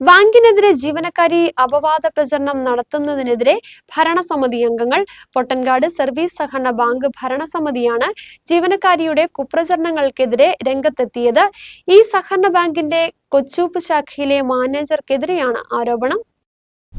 ബാങ്കിനെതിരെ ജീവനക്കാരി അപവാദ പ്രചരണം നടത്തുന്നതിനെതിരെ ഭരണസമിതി അംഗങ്ങൾ പൊട്ടൻകാട് സർവീസ് സഹകരണ ബാങ്ക് ഭരണസമിതിയാണ് ജീവനക്കാരിയുടെ കുപ്രചരണങ്ങൾക്കെതിരെ രംഗത്തെത്തിയത്. ഈ സഹകരണ ബാങ്കിന്റെ കൊച്ചൂപ്പ് ശാഖയിലെ മാനേജർക്കെതിരെയാണ് ആരോപണം.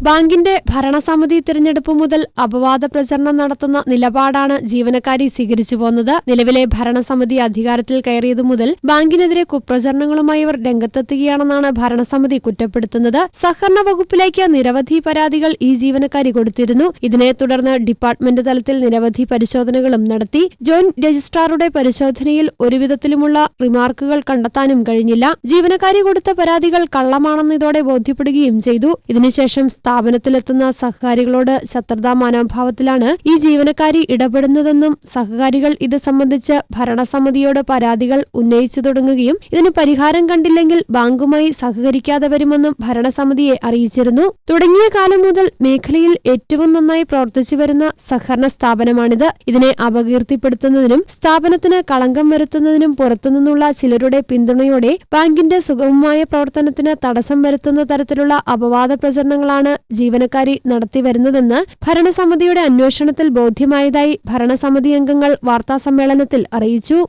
ബാങ്കിന്റെ ഭരണസമിതി തിരഞ്ഞെടുപ്പ് മുതൽ അപവാദ പ്രചരണം നടത്തുന്ന നിലപാടാണ് ജീവനക്കാരി സ്വീകരിച്ചു പോന്നത്. നിലവിലെ ഭരണസമിതി അധികാരത്തിൽ കയറിയതു മുതൽ ബാങ്കിനെതിരെ കുപ്രചരണങ്ങളുമായി ഇവർ രംഗത്തെത്തുകയാണെന്നാണ് ഭരണസമിതി കുറ്റപ്പെടുത്തുന്നത്. സഹകരണ വകുപ്പിലേക്ക് നിരവധി പരാതികൾ ഈ ജീവനക്കാരി കൊടുത്തിരുന്നു. ഇതിനെ തുടർന്ന് ഡിപ്പാർട്ട്മെന്റ് തലത്തിൽ നിരവധി പരിശോധനകളും നടത്തി. ജോയിന്റ് രജിസ്ട്രാറുടെ പരിശോധനയിൽ ഒരുവിധത്തിലുമുള്ള റിമാർക്കുകൾ കണ്ടെത്താനും കഴിഞ്ഞില്ല. ജീവനക്കാരി കൊടുത്ത പരാതികൾ കള്ളമാണെന്ന് ഇതോടെ ബോധ്യപ്പെടുകയും ചെയ്തു. ഇതിനുശേഷം സ്ഥാപനത്തിലെത്തുന്ന സഹകാരികളോട് ശത്രുതാ മനോഭാവത്തിലാണ് ഈ ജീവനക്കാരി ഇടപെടുന്നതെന്നും സഹകാരികൾ ഇത് സംബന്ധിച്ച് ഭരണസമിതിയോട് പരാതികൾ ഉന്നയിച്ചു തുടങ്ങുകയും ഇതിന് പരിഹാരം കണ്ടില്ലെങ്കിൽ ബാങ്കുമായി സഹകരിക്കാതെ വരുമെന്നും ഭരണസമിതിയെ അറിയിച്ചിരുന്നു. തുടങ്ങിയ കാലം മുതൽ മേഖലയിൽ ഏറ്റവും നന്നായി പ്രവർത്തിച്ചു വരുന്ന സഹകരണ സ്ഥാപനമാണിത്. ഇതിനെ അപകീർത്തിപ്പെടുത്തുന്നതിനും സ്ഥാപനത്തിന് കളങ്കം വരുത്തുന്നതിനും പുറത്തുനിന്നുള്ള ചിലരുടെ പിന്തുണയോടെ ബാങ്കിന്റെ സുഗമമായ പ്രവർത്തനത്തിന് തടസ്സം വരുത്തുന്ന തരത്തിലുള്ള അപവാദ പ്രചരണങ്ങളാണ് ജീവനക്കാരി നടത്തിവരുന്നതെന്ന് ഭരണസമിതിയുടെ അന്വേഷണത്തിൽ ബോധ്യമായതായി ഭരണസമിതി അംഗങ്ങൾ വാർത്താസമ്മേളനത്തിൽ അറിയിച്ചു.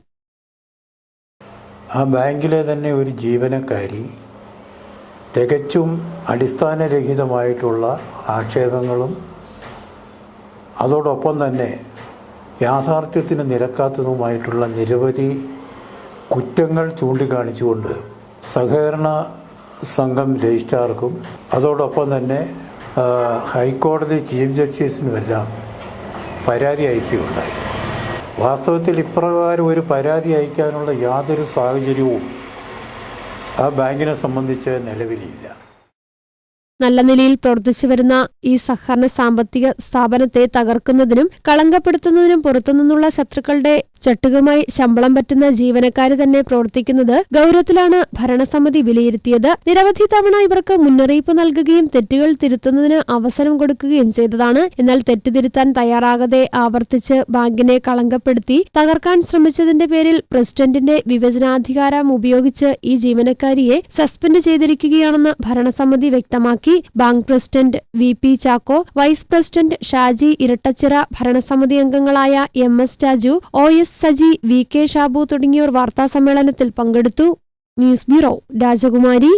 ആ ബാങ്കിലെ തന്നെ ഒരു ജീവനക്കാരി തികച്ചും അടിസ്ഥാനരഹിതമായിട്ടുള്ള ആക്ഷേപങ്ങളും അതോടൊപ്പം തന്നെ യാഥാർത്ഥ്യത്തിന് നിരക്കാത്തതുമായിട്ടുള്ള നിരവധി കുറ്റങ്ങൾ ചൂണ്ടിക്കാണിച്ചുകൊണ്ട് സഹകരണ സംഘം രജിസ്ട്രാർക്കും അതോടൊപ്പം തന്നെ ഹൈക്കോടതി ചീഫ് ജസ്റ്റിസിനുമെല്ലാം പരാതി അയക്കുകയുണ്ടായി. വാസ്തവത്തിൽ ഇപ്രകാരം ഒരു പരാതി അയക്കാനുള്ള യാതൊരു സാഹചര്യവും ആ ബാങ്കിനെ സംബന്ധിച്ച് നിലവിലില്ല. നല്ല നിലയിൽ പ്രവർത്തിച്ചു വരുന്ന ഈ സഹകരണ സാമ്പത്തിക സ്ഥാപനത്തെ തകർക്കുന്നതിനും കളങ്കപ്പെടുത്തുന്നതിനും പുറത്തുനിന്നുള്ള ശത്രുക്കളുടെ ചട്ടുകമായി ശമ്പളം പറ്റുന്ന ജീവനക്കാര് തന്നെ പ്രവർത്തിക്കുന്നത് ഗൌരവത്തിലാണ് ഭരണസമിതി വിലയിരുത്തിയത്. നിരവധി തവണ ഇവർക്ക് മുന്നറിയിപ്പ് നൽകുകയും തെറ്റുകൾ തിരുത്തുന്നതിന് അവസരം കൊടുക്കുകയും ചെയ്തതാണ്. എന്നാൽ തെറ്റ് തിരുത്താൻ തയ്യാറാകാതെ ആവർത്തിച്ച് ബാങ്കിനെ കളങ്കപ്പെടുത്തി തകർക്കാൻ ശ്രമിച്ചതിന്റെ പേരിൽ പ്രസിഡന്റിന്റെ വിഭജനാധികാരം ഉപയോഗിച്ച് ഈ ജീവനക്കാരിയെ സസ്പെൻഡ് ചെയ്തിരിക്കുകയാണെന്ന് ഭരണസമിതി വ്യക്തമാക്കി. Bank president V P Chacko vice president Shaji Erattachira ഭരണസമിതി അംഗങ്ങളായ M S Raju O S Saji V K Shabu തുടങ്ങിയവർ വാർത്താസമ്മേളനത്തിൽ പങ്കെടുത്തു. ന്യൂസ് ബ്യൂറോ രാജകുമാരി.